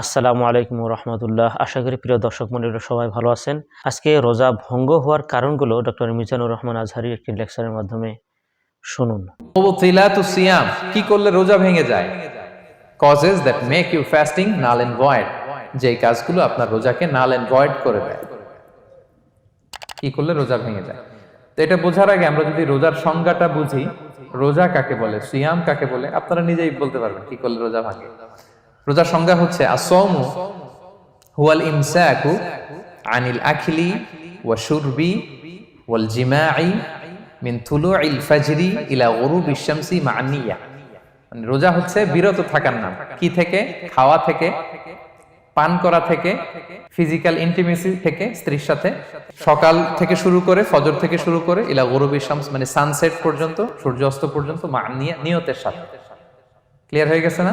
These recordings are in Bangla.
আসসালামু আলাইকুম রহমতুল্লাহ। আশা করি প্রিয় দর্শক মন্ডলীরা সবাই ভালো আছেন। আজকে রোজা ভঙ্গ হওয়ার কারণগুলো ডক্টর মিজানুর রহমান আজহারির একটি লেকচারের মাধ্যমে শুনুন। কি করলে রোজা ভেঙে যায়? Causes that make you fasting null and void যে কাজগুলো আপনার রোজাকে নাল এন্ড ভয়েড করে দেয়। কি করলে রোজা ভেঙে যায়? তো এটা বোঝার আগে আমরা যদি রোজার সংজ্ঞাটা বুঝি, রোজা কাকে বলে, সিয়াম কাকে বলে, আপনারা নিজেই বলতে পারবেন কি করলে রোজা ভাঙে। রোজার সংজ্ঞা হচ্ছে আসৌমু হুয়াল ইমসাকু আনিল আখিলি ওয়া শুরবি ওয়াল জিমাই মিন তুলুইল ফাজরি ইলা গুরুবি শামসি মা'আন নিয়া মানে রোজা হচ্ছে বিরত থাকার নাম। কি থেকে? খাওয়া থেকে, পান করা থেকে, ফিজিক্যাল ইন্টিমেসি থেকে, স্ত্রীর সাথে। সকাল থেকে শুরু করে, ফজর থেকে শুরু করে, ইলা গুরুবি শামস মানে সানসেট পর্যন্ত, সূর্যাস্ত পর্যন্ত নিয়তের সাথে। ক্লিয়ার হয়ে গেছে না?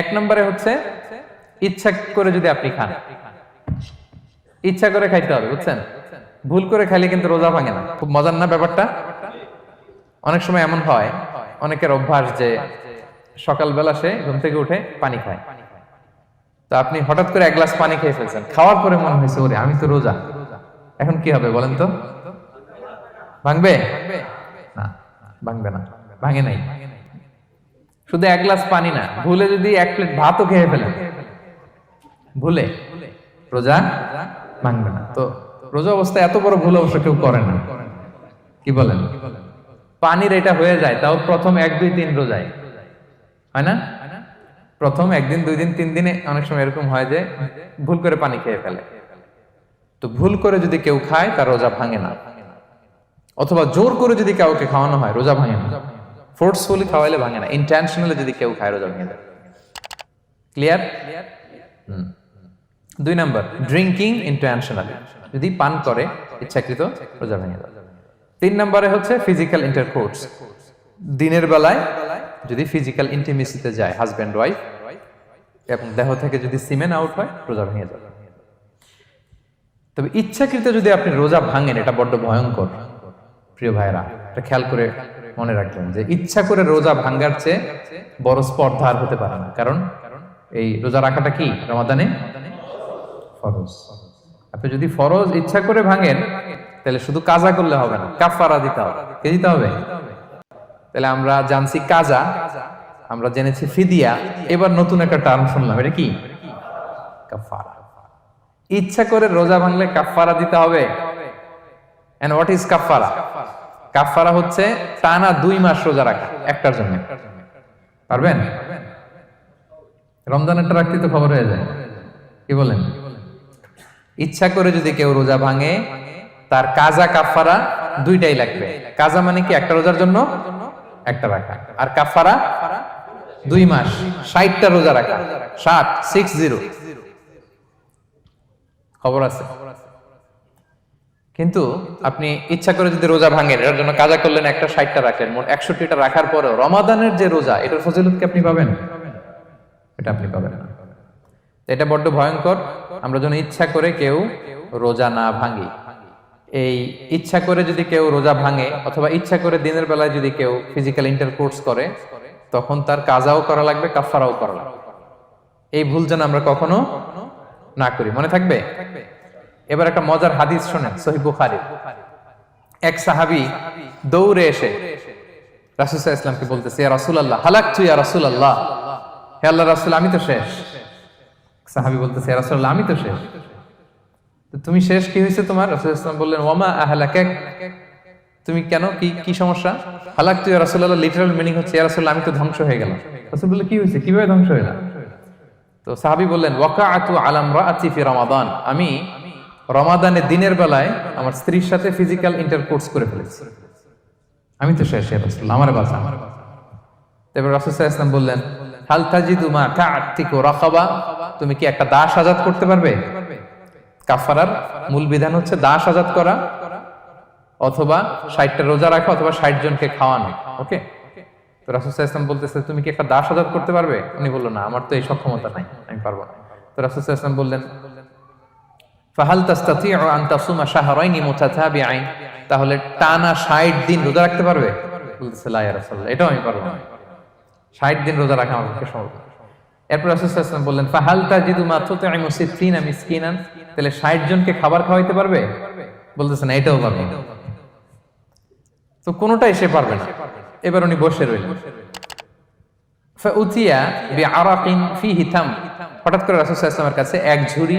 এক নম্বরে হচ্ছে ইচ্ছা করে যদি আপনি খান। ইচ্ছা করে খাইতে হবে, বুঝছেন? ভুল করে খাইলে কিন্তু রোজা ভাঙে না। খুব মজার না ব্যাপারটা? অনেক সময় এমন হয়, অনেকের অভ্যাস যে সকালবেলা সে ঘুম থেকে উঠে পানি খায়। তো আপনি হঠাৎ করে এক গ্লাস পানি খেয়ে ফেলছেন। খাওয়ার পরে মনে হয়েছে, ওরে, আমি তো রোজা। এখন কি হবে বলেন তো? ভাঙবে? না ভাঙবে না। ভাঙে নাই। শুধু এক গ্লাস পানি না, ভুলে যদি এক প্লেট ভাতও খেয়ে ফেলেন। ভুলে। রোজা ভাঙবে না। তো রোজা অবস্থায় এত বড় ভুল অবশ্য কেউ করে না। কি বলেন? পানির এটা হয়ে যায়, তাও প্রথম এক, দুই, তিন রোজায়। হয় না? প্রথম একদিন দুই দিন, তিন দিনে অনেক সময় এরকম হয় যে ভুল করে পানি খেয়ে ফেলে। তো ভুল করে যদি কেউ খায়, তার রোজা ভাঙে না। অথবা জোর করে যদি কাউকে খাওয়ানো হয়, রোজা ভাঙে না। ফোর্সফুলি খাওয়াইলে ভাঙে না ইন্টেনশনালি যদি কেউ খায়, রোজা ভেঙে যায়। ক্লিয়ার দুই নাম্বার ড্রিঙ্কিং ইন্টেনশনালি যদি পান করে, ইচ্ছাকৃত রোজা ভেঙে যায়। তিন নম্বরে হচ্ছে ফিজিক্যাল ইন্টারকোর্স দিনের বেলায় যদি ফিজিক্যাল ইন্টিমেসিতে যায় হাজব্যান্ড ওয়াইফ এবং দেহ থেকে যদি সিমেন আউট হয়, রোজা ভেঙে যাবে তবে ইচ্ছাকৃত যদি আপনি রোজা ভাঙেন, এটা বড্ড ভয়ঙ্কর। প্রিয় ভাইরা এটা খেয়াল করে মনে রাখবেন যে ইচ্ছা করে রোজা ভাঙ্গার চেয়ে বড় স্পর্ধা আর হতে পারে না। কারণ এই রোজা রাখাটা কি? রমাদানে ফরজ। আপনি যদি ফরজ ইচ্ছা করে ভাঙেন, তাহলে শুধু কাজা করলে হবে না কাফারা দিতে হবে। কে দিতে হবে? তাহলে আমরা জানছি কাজা, আমরা জেনেছি ফিদিয়া, এবার নতুন একটা টার্ম শুনলাম, এটা কি? কাফারা ইচ্ছা করে রোজা ভাঙলে কাফারা দিতে হবে। এন্ড হোয়াট ইজ কাফারা কাফারা হচ্ছে টানা দুই মাস রোজা রাখা, একটার জন্য। পারবেন? রমজানেরটা রাখতে তো খবর হয়ে যায়। কি বলেন? ইচ্ছা করে যদি কেউ রোজা ভাঙে, তার কাজা কাফারা দুইটাই লাগবে। কাজা মানে কি? একটা রোজার জন্য, একটা রাখা। আর কাফারা দুই মাস, ষাটটা রোজা রাখা। ষাট সিক্স জিরো খবর আছে? কিন্তু আপনি ইচ্ছা করে যদি রোজা ভাঙেন, এটার জন্য কাজা করলেন, একটা ষাটটা রাখলেন, মোট একষট্টিটা রাখার পরেও রমাদানের যে রোজা, এটার ফজিলত কি আপনি পাবেন? এটা আপনি পাবেন না। এটা বড্ড ভয়ঙ্কর। আমরা যেন ইচ্ছা করে কেউ রোজা না ভাঙি। এই ইচ্ছা করে যদি কেউ রোজা ভাঙে, অথবা ইচ্ছা করে দিনের বেলায় যদি কেউ ফিজিক্যাল ইন্টারকোর্স করে, তখন তার কাজাও করা লাগবে কাফারাও করা লাগবে। এই ভুল যেন আমরা কখনো না করি। মনে থাকবে? এবার একটা মজার হাদিস শোনেন, সহি বুখারি। এক সাহাবি দৌড়ে এসে রাসুসাহ ইসলামকে বলতেছে, ইয়া রাসুল আল্লাহ হালাক তু ইয়া রাসুল আল্লাহ হে আল্লাহ রাসুল, আমি তো শেষ। সাহাবি বলতেছে, ইয়া রাসুল আমি তো শেষ। তুমি শেষ কি হয়েছে তোমার? রাসুল ইসলাম বললেন ওমা আহলাক তুমি কেন? কি কি সমস্যা? হালাক তু ইয়া রাসুল আল্লাহ লিটারাল মিনিং হচ্ছে, ইয়া রাসুল আমি তো ধ্বংস হয়ে গেলাম। রাসুল বললে কি হয়েছে? কীভাবে ধ্বংস হয়ে গেলাম? তো সাহাবি বললেন ওয়াকা আতু আলাম রাআতি ফি রমাদান। আমি রমাদানে দিনের বেলায় আমার স্ত্রীর সাথে ফিজিক্যাল ইন্টারকোর্স করে ফেলেছি। আমি তো শেষ রাসূল আমার বাসা এবার রাসূল ওয়াসাল্লাম বললেন, হাল তাজিদু মা তা'তিকু রাকাবা? তুমি কি একটা দাস আজাদ করতে পারবে? কাফারার মূল বিধান হচ্ছে দাস আজাদ করা, অথবা ষাটটা রোজা রাখা, অথবা ষাট জনকে খাওয়ানো, ওকে? তো রাসুল ইসলাম বলতেছে, তুমি কি একটা দাস আজাদ করতে পারবে? উনি বলল, না, আমার তো এই সক্ষমতা নাই, আমি পারব না। তো রাসুল ইসলাম বললেন ফাহাল তাসুমা শাহরাইনি তাহলে টানা 60 দিন রোজা রাখতে পারবে? বলতেছে, লা আমি পারব না। 60 দিন রোজা রাখা আমার পক্ষে সম্ভব? এরপর বললেন, ফাহাল তাজিদু মা মিসকিনান? তাহলে 60 জনকে খাবার খাওয়াইতে পারবে? বলতেছে, না, এটাও পারব তো কোনোটাই সে পারবে না। এবার উনি বসে রইলেন। ফাউতিয়া বিআরাকিন ফিহি হঠাৎ করে রাসূল সাল্লাল্লাহু আলাইহি কাছে এক ঝুড়ি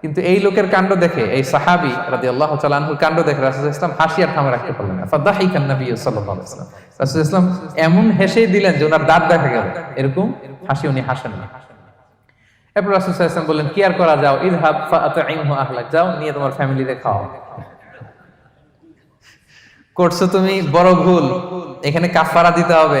কিন্তু এই লোকের কাণ্ড দেখে, এই সাহাবি রাদিয়াল্লাহু তাআলা আনহুর কাণ্ড দেখে রাসূল ইসলাম হাসি আর থামে রাখতে পারলেন না। ফাদাহিকান নবী সাল্লাল্লাহু আলাইহি ওয়াসাল্লাম। ইসলাম এমন হেসেই দিলেন যে ওনার দাঁত দেখা গেল। এরকম হাসি উনি হাসেন না। এরপর রাসূল ওয়াসাল্লাম বললেন, কি আর করা যাও? আহলাক। যাও, নিয়ে তোমার ফ্যামিলিতে খাও করছ তুমি? বড় ভুল। এখানে কাফারা দিতে হবে।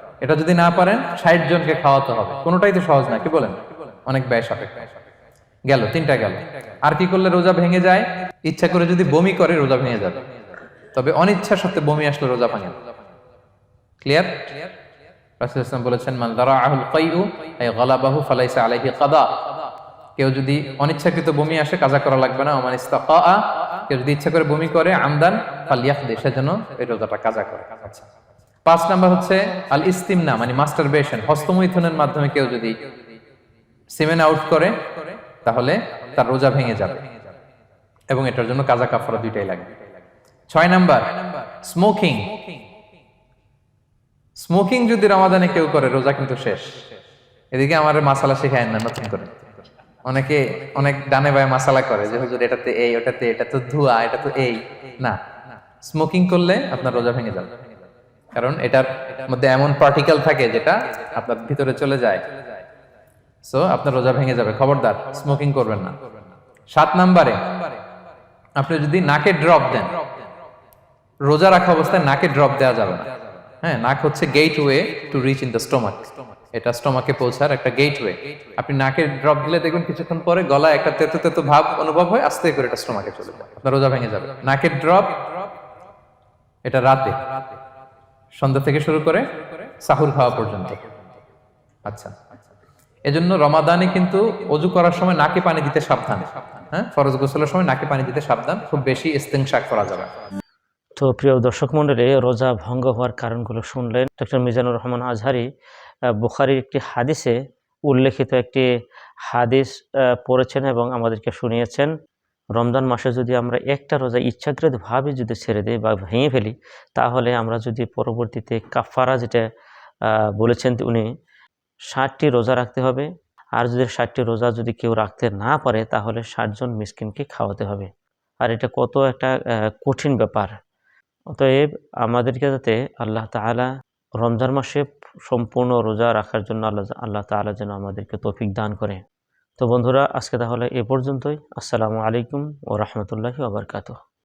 এটা যদি না পারেন, ষাট জনকে খাওয়াতে হবে। কোনোটাই তো সহজ না, কি বলেন? অনেক ব্যয় সাপেক্ষ। গেল, তিনটা গেল। আর কি করলে রোজা ভেঙে যায়? ইচ্ছা করে যদি বমি করে, রোজা ভেঙে যাবে। তবে অনিচ্ছা সত্ত্বে বমি আসলে রোজা ভাঙে ক্লিয়ার রাসূল ইসলাম বলেছেন, মান দারাআহুল কাইউ আই গালাবাহু আলাইহি কাদা। কেউ যদি অনিচ্ছাকৃত বমি আসে, কাজা করা লাগবে না। ওমান ইস্তাকা কেউ যদি ইচ্ছা করে বমি করে, আমদান, ফালিয়াখদে যেন এই রোজাটা কাজা করে। আচ্ছা। পাঁচ নাম্বার হচ্ছে আল ইস্তিমনা মানে মাস্টারবেশন, হস্তমৈথুনের মাধ্যমে কেউ যদি সিমেন আউট করে, তাহলে তার রোজা ভেঙে যাবে। এবং এটার জন্য কাজা কাফারা দুইটাই লাগবে ছয় নাম্বার, স্মোকিং। স্মোকিং যদি রমাদানে কেউ করে, রোজা কিন্তু শেষ। এদিকে আমার মাসালা শেখায় না, নতুন করে। অনেকে অনেক ডানে বায়ে মাসালা করে যে, হুজুর এটাতে এই, ওটাতে, এটা তো ধোঁয়া, এটা তো এই। না। স্মোকিং করলে আপনার রোজা ভেঙে যাবে। কারণ এটার মধ্যে এমন পার্টিকেল থাকে যেটা আপনার ভিতরে চলে যায়। সো আপনার রোজা ভেঙে যাবে। খবরদার স্মোকিং করবেন না। সাত নাম্বারে, আপনি যদি নাকে ড্রপ দেন, রোজা রাখা অবস্থায় নাকে ড্রপ দেওয়া যাবে না। হ্যাঁ নাক হচ্ছে gateway to reach in the stomach এটা স্টোমাকে পৌঁছার একটা গেট ওয়ে আপনি নাকে ড্রপ দিলে দেখবেন কিছুক্ষণ পরে গলায় একটা তেতো তেতো ভাব অনুভব হয়, আস্তে করে এটা স্টোমাকে চলে যায়। আপনার রোজা ভেঙে যাবে। নাকের ড্রপ এটা রাতে। সন্ধ্যা থেকে শুরু করে সাহুর খাওয়া পর্যন্ত। আচ্ছা। এজন্য রমাদানে কিন্তু অজু করার সময় নাকে পানি দিতে সাবধান। হ্যাঁ? ফরজ গোসলের সময় নাকে পানি দিতে সাবধান। খুব বেশি ইস্তেংশাক করা যাবে তো প্রিয় দর্শক মণ্ডলী, রোজা ভঙ্গ হওয়ার কারণগুলো শুনলেন। ডক্টর মিজানুর রহমান আজহারি বুখারীর একটি হাদিসে উল্লেখিত একটি হাদিস পড়েছেন এবং আমাদেরকে শুনিয়েছেন। রমজান মাসে যদি আমরা একটা রোজা ইচ্ছাকৃতভাবে যদি ছেড়ে দিই বা ভেঙে ফেলি, তাহলে আমরা যদি পরবর্তীতে কাফারা যেটা বলেছেন উনি, ষাটটি রোজা রাখতে হবে। আর যদি ষাটটি রোজা যদি কেউ রাখতে না পারে, তাহলে ষাটজন মিসকিনকে খাওয়াতে হবে। আর এটা কত একটা কঠিন ব্যাপার। অতএব আমাদেরকে যাতে আল্লাহ তাআলা রমজান মাসে সম্পূর্ণ রোজা রাখার জন্য আল্লাহ আল্লাহ তাআলা যেন আমাদেরকে তৌফিক দান করে। তো বন্ধুরা আজকে তাহলে এ পর্যন্তই। আসসালামু আলাইকুম ও রহমতুল্লাহি ওবরকাতুহ